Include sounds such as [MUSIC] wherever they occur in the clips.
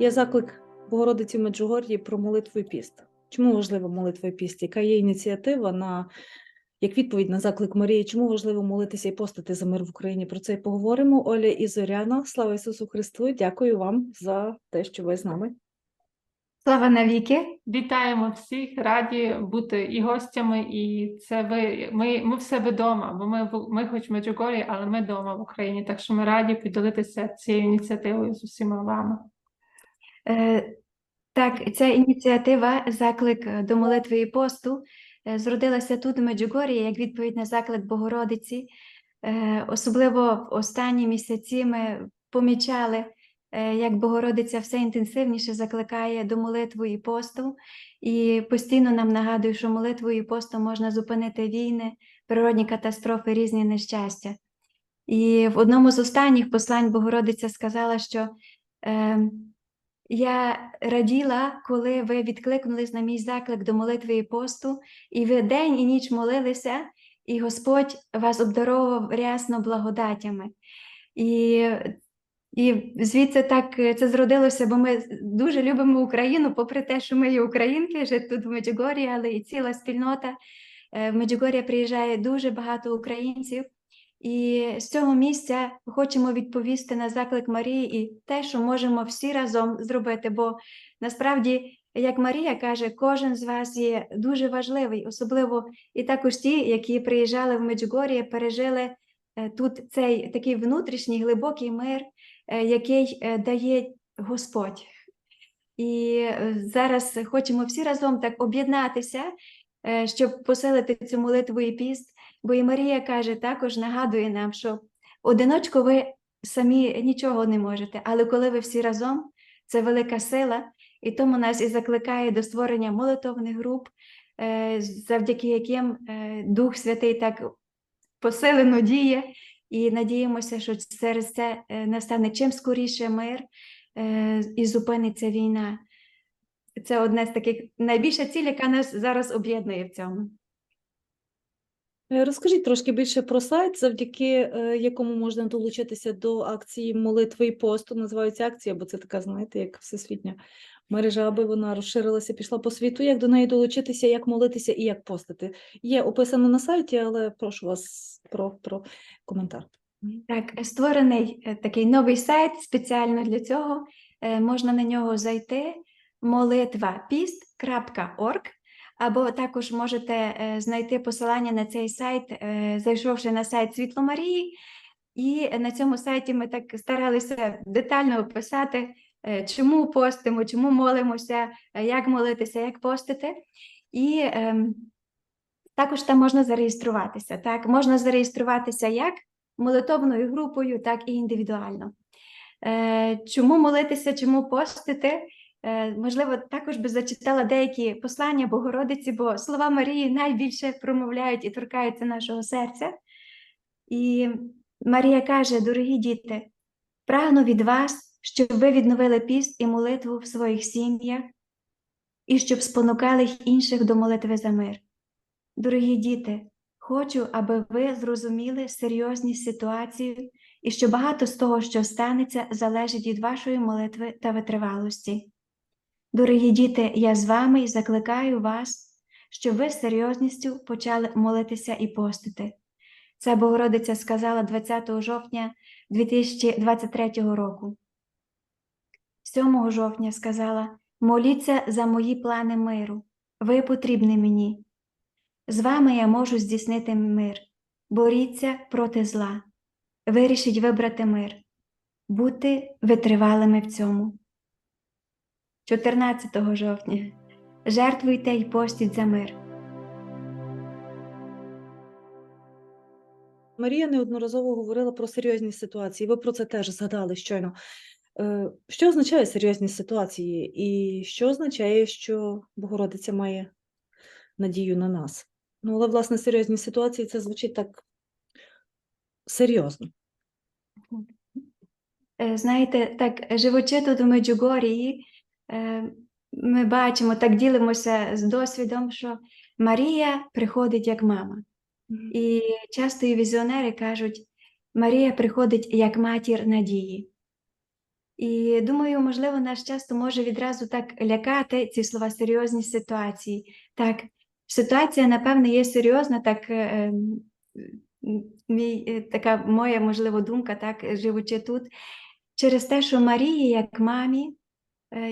Є заклик Богородиці Меджугор'ї про молитву і піст. Чому важлива молитва і піст? Яка є ініціатива на як відповідь на заклик Марії? Чому важливо молитися і постати за мир в Україні? Про це і поговоримо. Оля і Зоряна. Слава Ісусу Христу! Дякую вам за те, що ви з нами. Слава навіки! Вітаємо всіх, раді бути і гостями, і це ви. Ми, ми в себе вдома, бо ми ми хоч в Меджугорі, але ми вдома в Україні. Так що ми раді поділитися цією ініціативою з усіма вами. Е, Так, ця ініціатива, заклик е, до молитви і посту, е, зродилася тут, у Меджугорі, як відповідь на заклик Богородиці. Особливо в останні місяці ми помічали, як Богородиця все інтенсивніше закликає до молитви і посту, і постійно нам нагадує, що молитвою і постом можна зупинити війни, природні катастрофи, різні нещастя. І в одному з останніх послань Богородиця сказала, що е, я раділа, коли ви відкликнулись на мій заклик до молитви і посту, і ви день і ніч молилися, і Господь вас обдаровував рясно благодатями. І, і звідси так е, це зродилося, бо ми дуже любимо Україну, попри те, що ми є українки, жить тут в Меджугорі, але і ціла спільнота. Е, В Меджугор'я приїжджає дуже багато українців. І з цього місця хочемо відповісти на заклик Марії і те, що можемо всі разом зробити. Бо насправді, як Марія каже, кожен з вас є дуже важливий, особливо і також ті, які приїжджали в Меджугор'я, пережили е, тут цей такий внутрішній глибокий мир, е, який е, дає Господь. І зараз хочемо всі разом так об'єднатися, щоб посилити цю молитву і піст. Бо і Марія каже, також нагадує нам, що одиночку ви самі нічого не можете, але коли ви всі разом, це велика сила, і тому нас і закликає до створення молитовних груп, е, завдяки яким е, Дух Святий так посилено діє, і надіємося, що через це е, настане чим скоріше мир і зупиниться війна. Це одне з таких найбільша ціль, яка нас зараз об'єднує в цьому. Е, Розкажіть трошки більше про сайт, завдяки е, якому можна долучитися до акції молитви і посту. Називається акція, бо це така, знаєте, як всесвітня мережа, аби вона розширилася, пішла по світу. Як до неї долучитися, як молитися і як постити? Є описано на сайті, але прошу вас про, про коментар. Так, створений е, такий новий сайт спеціально для цього. Можна на нього зайти молитвапіст.орг, або також можете е, знайти посилання на цей сайт, е, зайшовши на сайт Світло Марії. І на цьому сайті ми так старалися детально описати, е, чому постимо, чому молимося, як молитися, як постити. І ем, також там можна зареєструватися. Так, можна зареєструватися як молитовною групою, так і індивідуально. Чому молитися, чому постити? Е, Можливо, також би зачитала деякі послання Богородиці, бо слова Марії найбільше промовляють і торкаються нашого серця. І Марія каже: дорогі діти, прагну від вас, щоб ви відновили піст і молитву в своїх сім'ях, і щоб спонукали інших до молитви за мир. Дорогі діти, хочу, аби ви зрозуміли серйозність ситуації і що багато з того, що станеться, залежить від вашої молитви та витривалості. Дорогі діти, я з вами і закликаю вас, щоб ви з серйозністю почали молитися і постити. Це Богородиця сказала 20 жовтня 2023 року. 7 жовтня сказала: Моліться за мої плани миру, ви потрібні мені. З вами я можу здійснити мир. Боріться проти зла. Вирішіть вибрати мир, бути витривалими в цьому. 14 жовтня. Жертвуйте й постіть за мир. Марія неодноразово говорила про серйозні ситуації. Ви про це теж згадали щойно. Е, Що означає серйозні ситуації, і що означає, що Богородиця має надію на нас? Ну, але, власне, серйозні ситуації це звучить так серйозно. Е, Знаєте, так, живучи тут у Меджугорії, ми бачимо, так ділимося з досвідом, що Марія приходить як мама. І часто і візіонери кажуть, Марія приходить як матір надії. І думаю, можливо, нас часто може відразу так лякати ці слова серйозні ситуації. Так, ситуація, напевне, є серйозна, так е, ем, мій, е, така моя, можливо, думка, так, живучи тут, через те, що Марії, як мамі, е,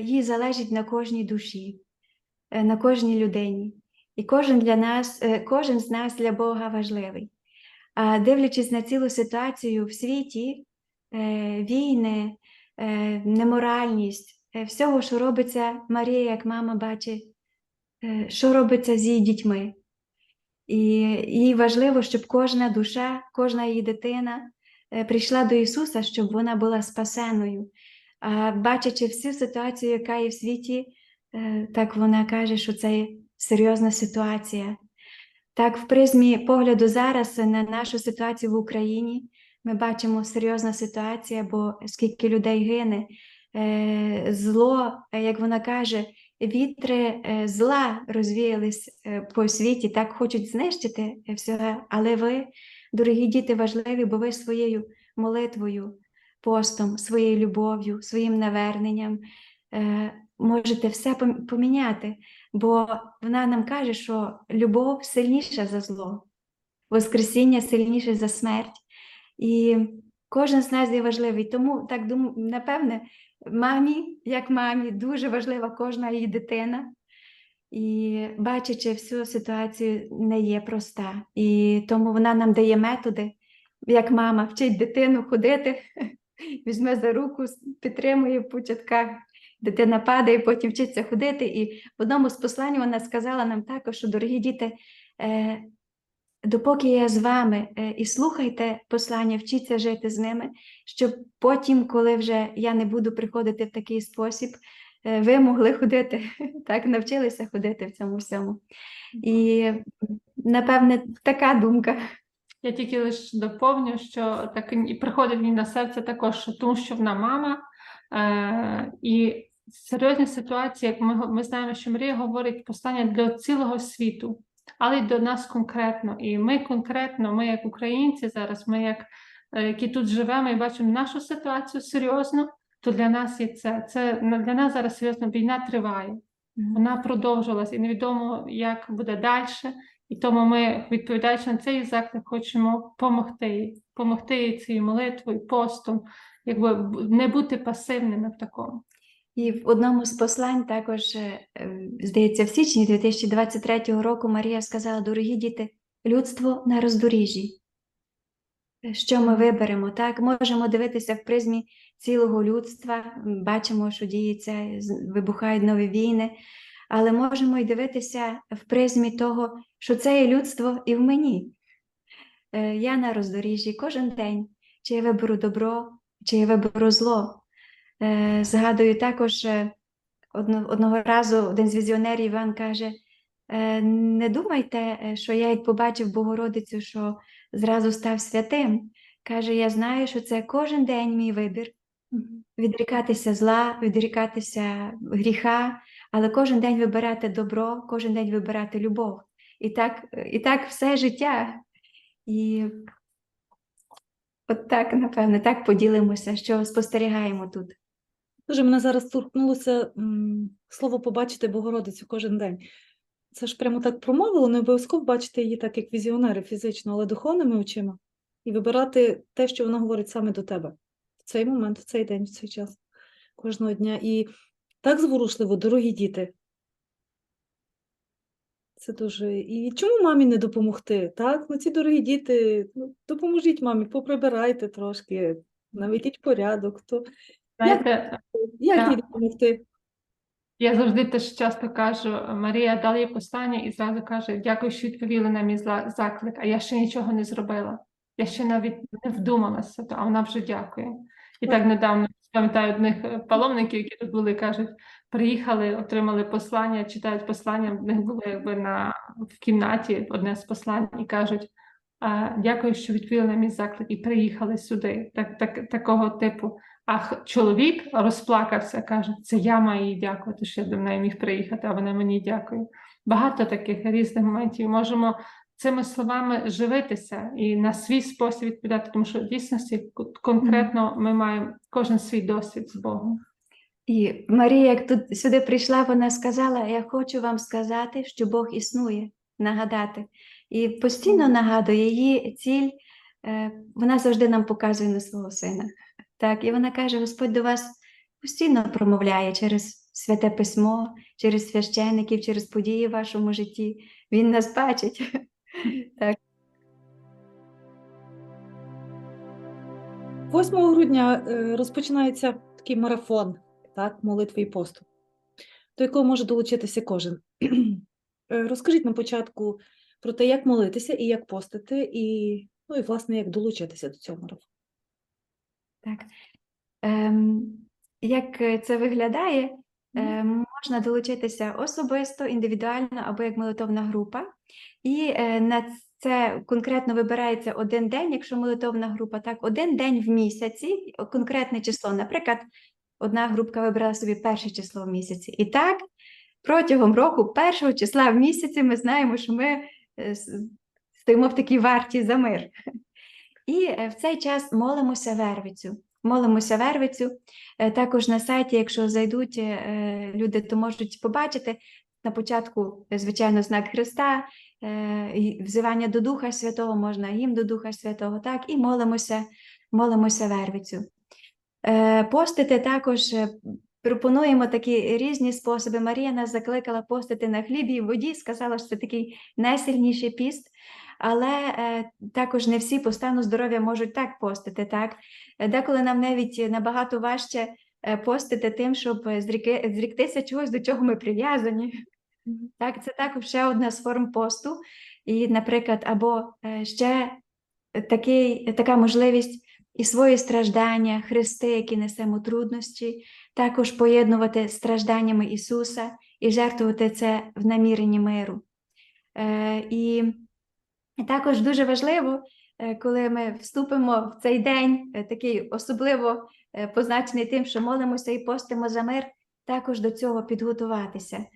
їй залежить на кожній душі, е, на кожній людині. І кожен для нас, е, кожен з нас для Бога важливий. А дивлячись на цілу ситуацію в світі, е, війни, е, неморальність, е, всього, що робиться, Марія, як мама, бачить, е, що робиться з її дітьми. І їй важливо, щоб кожна душа, кожна її дитина е, прийшла до Ісуса, щоб вона була спасеною. Бачачи всю ситуацію, яка є в світі, е, так вона каже, що це серйозна ситуація. Так, в призмі погляду зараз на нашу ситуацію в Україні ми бачимо серйозна ситуація, бо скільки людей гине, Е, зло, е, як вона каже, вітри зла розвіялись по світі, так хочуть знищити все. Але ви, дорогі діти, важливі, бо ви своєю молитвою, постом, своєю любов'ю, своїм наверненням е, можете все поміняти. Бо вона нам каже, що любов сильніша за зло, Воскресіння сильніше за смерть. І кожен з нас є важливий. Тому так думаю, напевне, мамі, як мамі, дуже важлива кожна її дитина. І бачачи всю ситуацію, не є проста. І тому вона нам дає методи, як мама вчить дитину ходити, візьме за руку, підтримує в початках. Дитина падає, потім вчиться ходити. І в одному з послань вона сказала нам також, що дорогі діти, е, допоки я з вами е, і слухайте послання, вчіться жити з ними, щоб потім, коли вже я не буду приходити в такий спосіб, е, ви могли ходити, [LAUGHS] так, навчилися ходити в цьому всьому. І, напевне, така думка. Я тільки лише доповню, що так і приходить мені на серце також, що тому що вона мама. Е, і серйозні ситуації, як ми, ми знаємо, що Марія говорить послання для цілого світу, але й до нас конкретно. І ми конкретно, ми як українці зараз, ми як е, які тут живемо і бачимо нашу ситуацію серйозно, то для нас є це. Це для нас зараз серйозно війна триває. Вона продовжилась і невідомо, як буде далі. І тому ми, відповідаючи на цей заклик, хочемо допомогти їй, допомогти цією молитвою, постом, якби не бути пасивними в такому. І в одному з послань також, е, здається, в січні 2023 року Марія сказала: дорогі діти, людство на роздоріжжі. Е, Що ми виберемо? Так, можемо дивитися в призмі цілого людства, бачимо, що діється, вибухають нові війни, але можемо й дивитися в призмі того, що це є людство і в мені. Е, Я на роздоріжжі кожен день, чи я виберу добро, чи я виберу зло. Е, Згадую також е, одного разу один з візіонерів Іван каже: не думайте, що я як побачив Богородицю, що зразу став святим. Каже, я знаю, що це кожен день мій вибір. Відрікатися зла, відрікатися гріха, але кожен день вибирати добро, кожен день вибирати любов. І так, і так все життя. І от так, напевне, так поділимося, що спостерігаємо тут. Дуже мене зараз торкнулося слово побачити Богородицю кожен день. Це ж прямо так промовило, не обов'язково бачити її так, як візіонери фізично, але духовними очима, і вибирати те, що вона говорить саме до тебе в цей момент, в цей день, в цей час, кожного дня. І так зворушливо, дорогі діти. Це дуже. І чому мамі не допомогти? Так, ну ці дорогі діти, ну, допоможіть мамі, поприбирайте трошки, наведіть порядок. То Знаєте, як Так. їй допомогти? я завжди теж часто кажу, Марія дала їй послання і зразу каже: дякую, що відповіли на мій заклик, а я ще нічого не зробила. Я ще навіть не вдумалася, а вона вже дякує. І так недавно пам'ятаю одних е, паломників, які тут були, кажуть, приїхали, отримали послання, читають послання, в них було якби на в кімнаті одне з послань, і кажуть. «А, Дякую, що відповіли на мій заклик і приїхали сюди. Так, так, такого типу. А чоловік розплакався, каже: це я маю їй дякувати, що я до неї міг приїхати, а вона мені дякує. Багато таких різних моментів. Можемо цими словами живитися і на свій спосіб відповідати, тому що в дійсності конкретно ми маємо кожен свій досвід з Богом. І Марія, як тут сюди прийшла, вона сказала: Я хочу вам сказати, що Бог існує, нагадати. І постійно нагадує її ціль, е, вона завжди нам показує на свого сина. Так, і вона каже: Господь до вас постійно промовляє через святе письмо, через священників, через події в вашому житті. Він нас бачить. [LAUGHS] Так. 8 грудня е, розпочинається такий марафон, так, молитви і посту, до якого може долучитися кожен. [CLEARS THROAT] Е, Розкажіть на початку про те, як молитися і як постити, і, ну, і власне, як долучитися до цього марафону. Так. Ем, як е, це виглядає? Ем, можна долучитися особисто, індивідуально або як молитовна група. І е, на це конкретно вибирається один день, якщо молитовна група, так, один день в місяці, конкретне число. Наприклад, одна групка вибрала собі перше число в місяці. І так, протягом року, першого числа в місяці, ми знаємо, що ми е, стоїмо в такій варті за мир. І е, в цей час молимося вервицю. Молимося вервицю. Також на сайті, якщо зайдуть люди, то можуть побачити на початку, е, звичайно, знак Христа, е, взивання до Духа Святого, можна їм до Духа Святого, так, і молимося, молимося вервицю. Е, Постити також пропонуємо такі різні способи. Марія нас закликала постити на хлібі і воді, сказала, що це такий найсильніший піст. Але е, також не всі по стану здоров'я можуть так постити. Так? Деколи нам навіть набагато важче постити тим, щоб зріки, зріктися чогось, до чого ми прив'язані. Так, це також ще одна з форм посту. І, наприклад, або е, ще такий, така можливість і свої страждання, хрести, які несемо труднощі, також поєднувати стражданнями Ісуса і жертвувати це в наміренні миру. Е, і також дуже важливо, е, коли ми вступимо в цей день, е, такий особливо е, позначений тим, що молимося і постимо за мир, також до цього підготуватися.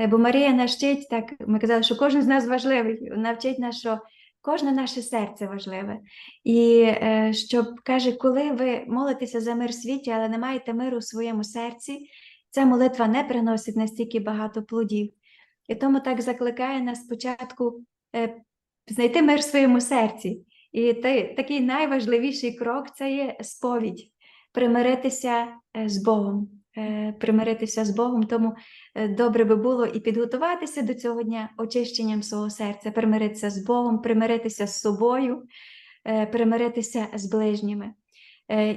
Е, Бо Марія нас вчить, так ми казали, що кожен з нас важливий. Вона вчить нас, що кожне наше серце важливе. І е, щоб каже, коли ви молитеся за мир в світі, але не маєте миру у своєму серці, ця молитва не приносить настільки багато плодів. І тому так закликає нас спочатку е, знайти мир в своєму серці. І такий найважливіший крок це є сповідь, примиритися з Богом. Е, Примиритися з Богом, тому е, добре би було і підготуватися до цього дня очищенням свого серця, примиритися з Богом, примиритися з собою, е, примиритися з ближніми.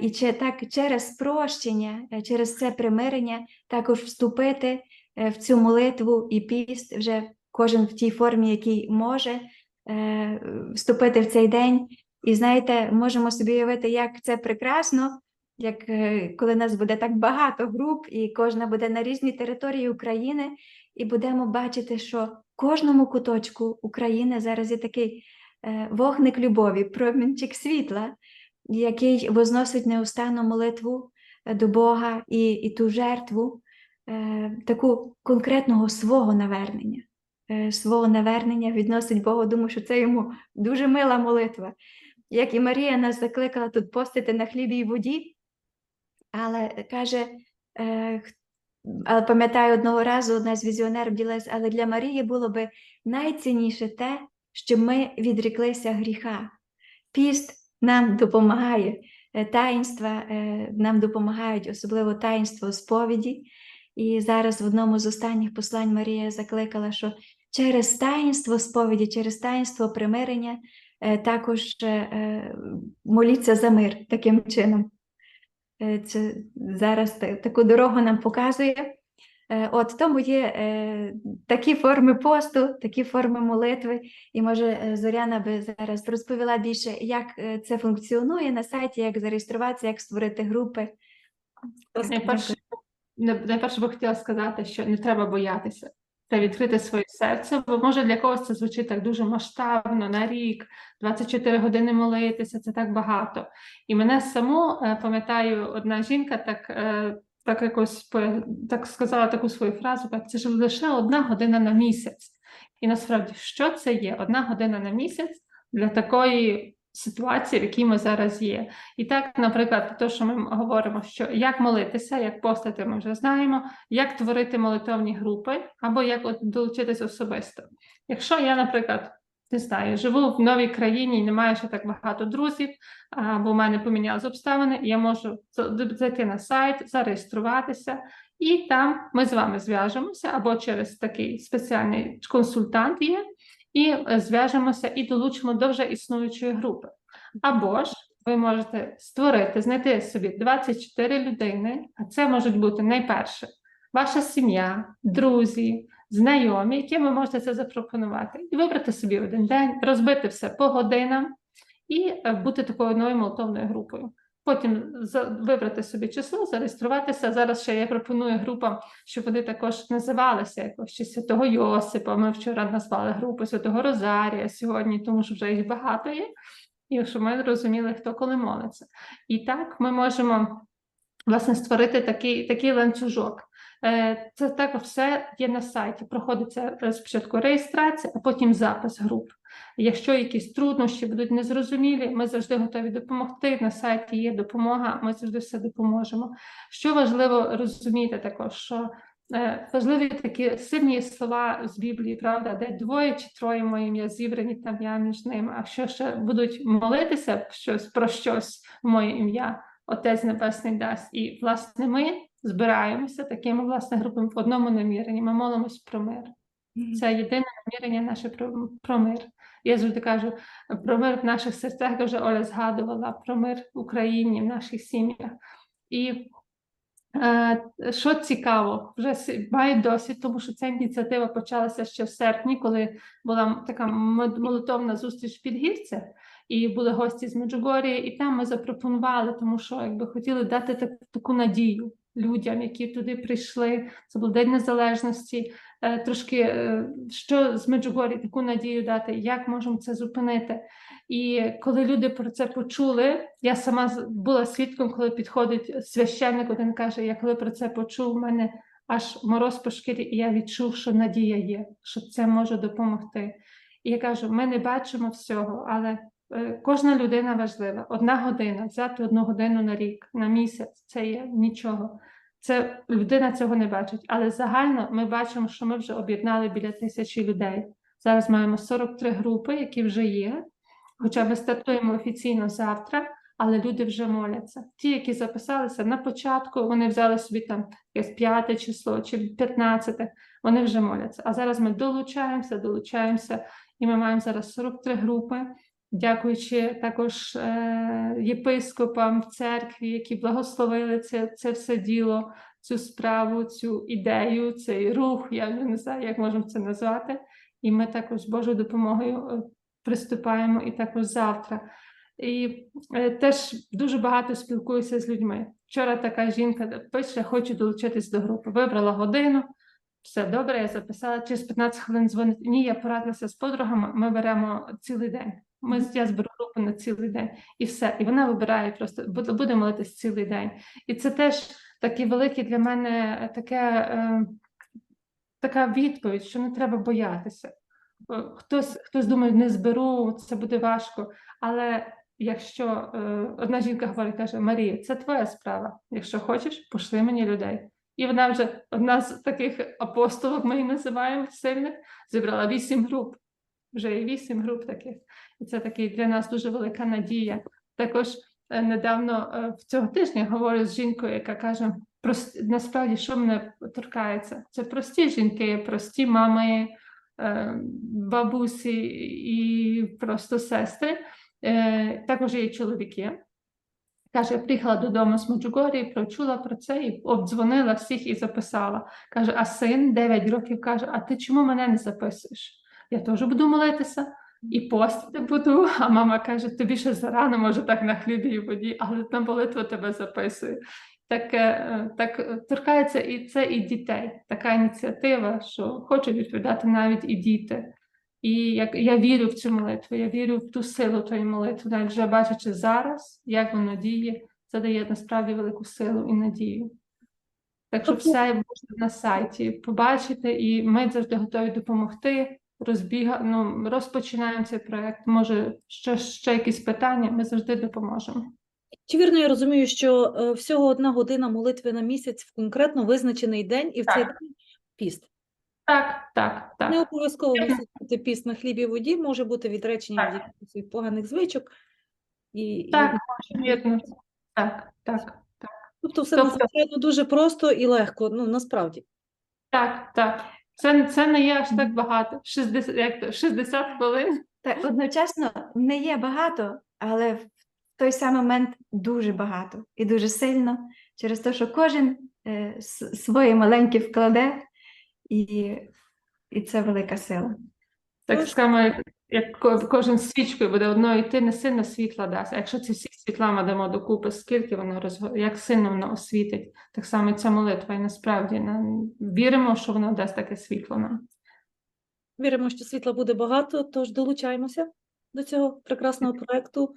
І так через прощення, через це примирення також вступити в цю молитву і піст вже кожен в тій формі, який може вступити в цей день. І знаєте, можемо собі уявити, як це прекрасно, як е, коли нас буде так багато груп, і кожна буде на різній території України, і будемо бачити, що кожному куточку України зараз є такий е, вогник любові, промінчик світла, який возносить неустанну молитву е, до Бога і, і ту жертву, таку конкретного свого навернення. Свого навернення відносить Богу, думаю, що це йому дуже мила молитва. Як і Марія нас закликала тут постити на хлібі і воді, але каже, е, але пам'ятаю одного разу одна з візіонерів ділилась, але для Марії було би найцінніше те, що ми відріклися гріха. Піст нам допомагає, е, таїнства е, нам допомагають, особливо таїнство сповіді. І зараз в одному з останніх послань Марія закликала, що через таїнство сповіді, через таїнство примирення е, також е, е, моліться за мир таким чином. Е, Це зараз таку дорогу нам показує. Е, От тому є е, такі форми посту, такі форми молитви. І може Зоряна би зараз розповіла більше, як це функціонує на сайті, як зареєструватися, як створити групи. Найперше, найперше би хотіла сказати, що не треба боятися. Треба відкрити своє серце, бо може для когось це звучить так дуже масштабно на рік, 24 години молитися, це так багато. І мене саму е, пам'ятаю, одна жінка так, е, так якось так сказала таку свою фразу, це ж лише одна година на місяць. І насправді, що це є? Одна година на місяць для такої ситуації, в якій ми зараз є. І так, наприклад, те, що ми говоримо, що як молитися, як постати, ми вже знаємо, як творити молитовні групи, або як долучитись особисто. Якщо я, наприклад, не знаю, живу в новій країні і не маю ще так багато друзів, або в мене помінялися обставини, я можу зайти на сайт, зареєструватися, і там ми з вами зв'яжемося, або через такий спеціальний консультант є, і е, зв'яжемося і долучимо до вже існуючої групи. Або ж ви можете створити, знайти собі 24 людини, а це можуть бути найперше ваша сім'я, друзі, знайомі, яким ви можете це запропонувати, і вибрати собі один день, розбити все по годинам і е, бути такою одною молотовною групою. Потім вибрати собі число, зареєструватися. Зараз ще я пропоную групам, щоб вони також називалися якось чи Святого Йосипа. Ми вчора назвали групу Святого Розарія сьогодні, тому що вже їх багато є, і щоб ми розуміли, хто коли молиться. І так ми можемо власне створити такий, такий ланцюжок. Е, Це також все є на сайті. Проходиться е, спочатку реєстрація, а потім запис груп. Якщо якісь труднощі будуть незрозумілі, ми завжди готові допомогти. На сайті є допомога, ми завжди все допоможемо. Що важливо розуміти також, що е, важливі такі сильні слова з Біблії, правда, де двоє чи троє моє ім'я зібрані, там я між ними. А що ще будуть молитися щось про щось моє ім'я, Отець Небесний дасть. І власне ми збираємося такими власне групами в одному наміренні. Ми молимось про мир. Це єдине намірення наше про, про мир. Я завжди кажу про мир в наших серцях, як вже Оля згадувала, про мир в Україні, в наших сім'ях. І е, що цікаво, вже маю досвід, тому що ця ініціатива почалася ще в серпні, коли була така молитовна зустріч в Підгірцях, і були гості з Меджугорії, і там ми запропонували, тому що якби хотіли дати так, таку надію людям, які туди прийшли. Це був День Незалежності. Е, Трошки е, що з Меджугорі таку надію дати, як можемо це зупинити. І коли люди про це почули, я сама була свідком, коли підходить священник, один каже: Я коли про це почув, у мене аж мороз по шкірі, і я відчув, що надія є, що це може допомогти. І я кажу: ми не бачимо всього, але кожна людина важлива. Одна година, взяти одну годину на рік, на місяць це є нічого. Це людина цього не бачить, але загально ми бачимо, що ми вже об'єднали біля тисячі людей. Зараз маємо 43 групи, які вже є. Хоча ми стартуємо офіційно завтра, але люди вже моляться. Ті, які записалися на початку, вони взяли собі там якесь п'яте число чи п'ятнадцяте, вони вже моляться. А зараз ми долучаємося, долучаємося, і ми маємо зараз 43 групи. Дякуючи також е, єпископам в церкві, які благословили це, це все діло, цю справу, цю ідею, цей рух. Я вже не знаю, як можемо це назвати. І ми також з Божою допомогою е, приступаємо і також завтра. І е, теж дуже багато спілкуюся з людьми. Вчора така жінка пише, хочу долучитись до групи. Вибрала годину, все добре, я записала. Через 15 хвилин дзвонить. Ні, я порадилася з подругами. Ми беремо цілий день. Ми я зберу групу на цілий день, і все. І вона вибирає просто буде, молитись цілий день. І це теж таке велике для мене е, таке, е, така відповідь, що не треба боятися. Е, Хтось, хтось думає, не зберу, це буде важко. Але якщо е, одна жінка говорить, каже: Марія, це твоя справа. Якщо хочеш, пошли мені людей. І вона вже одна з таких апостолок, ми її називаємо сильних, зібрала вісім груп. Вже є вісім груп таких. Це такий для нас дуже велика надія. Також е, недавно е, в цього тижня говорю з жінкою, яка каже: насправді, що мене торкається? Це прості жінки, прості мами, е, бабусі і просто сестри. Також є чоловіки. Каже, приїхала додому з Меджугорії, прочула про це і обдзвонила всіх і записала. Каже, а син 9 років каже: А ти чому мене не записуєш? Я теж буду молитися і постити буду. А мама каже: тобі ще зарано, може, так на хлібі і воді, але на молитву тебе записую. Так, е, так е, торкається і це і дітей. Така ініціатива, що хочуть відповідати навіть і діти. І як я вірю в цю молитву, я вірю в ту силу тої молитви, навіть вже бачачи зараз, як воно діє, це дає насправді велику силу і надію. Так що Тобто- все можна на сайті побачити, і ми завжди готові допомогти. Розбіга... ну, розпочинаємо цей проект. Може, ще, ще якісь питання, ми завжди допоможемо. Чи вірно я розумію, що е, всього одна година молитви на місяць в конкретно визначений день, і в цей день піст? Так, так, так. Не обов'язково мусить бути піст на хлібі і воді, може бути відречення від Так. якихось своїх поганих звичок. І, і- Так, вірно. Так, так, Тобто все Тобто- надзвичайно дуже просто і легко, ну насправді. так, так. Це, це не є аж так багато. 60, як то, 60 хвилин. Так, одночасно не є багато, але в той самий момент дуже багато і дуже сильно, через те, що кожен е, своє маленьке вкладе, і, і це велика сила. Так само, як, як кожен свічкою буде одною йти, не сильно світла дасть. А якщо ці всі світла ми дамо докупи, скільки воно розго... як сильно воно освітить, так само і ця молитва. І насправді нам віримо, що воно дасть таке світло нам. Віримо, що світла буде багато, тож долучаємося до цього прекрасного проекту.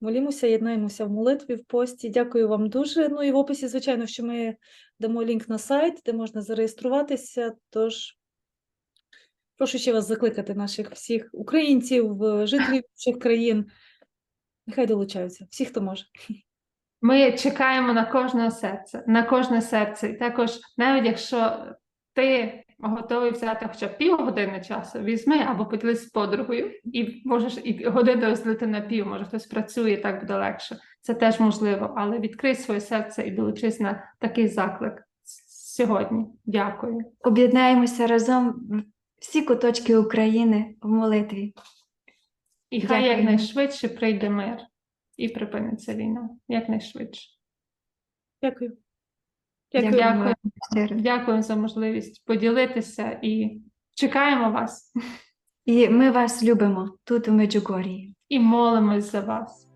Молімося, єднаємося в молитві, в пості. Дякую вам дуже. Ну і в описі, звичайно, що ми дамо лінк на сайт, де можна зареєструватися. Тож прошу ще вас закликати наших всіх українців, е, жителів [LAUGHS] інших країн. Нехай долучаються, всі, хто може. Ми чекаємо на кожне серце, на кожне серце. І також, навіть якщо ти готовий взяти хоча б півгодини часу, візьми або поділись з подругою, і можеш і годину розділити на пів, може хтось працює, так буде легше. Це теж можливо, але відкрий своє серце і долучись на такий заклик сьогодні. Дякую. Об'єднаємося разом всі куточки України в молитві. І хай Дякую. якнайшвидше прийде мир і припиниться війна. Якнайшвидше. Дякую. Дякую. Дякую. Дякую. Дякую за можливість поділитися і чекаємо вас І ми вас любимо тут у Меджугорії. і молимось за вас.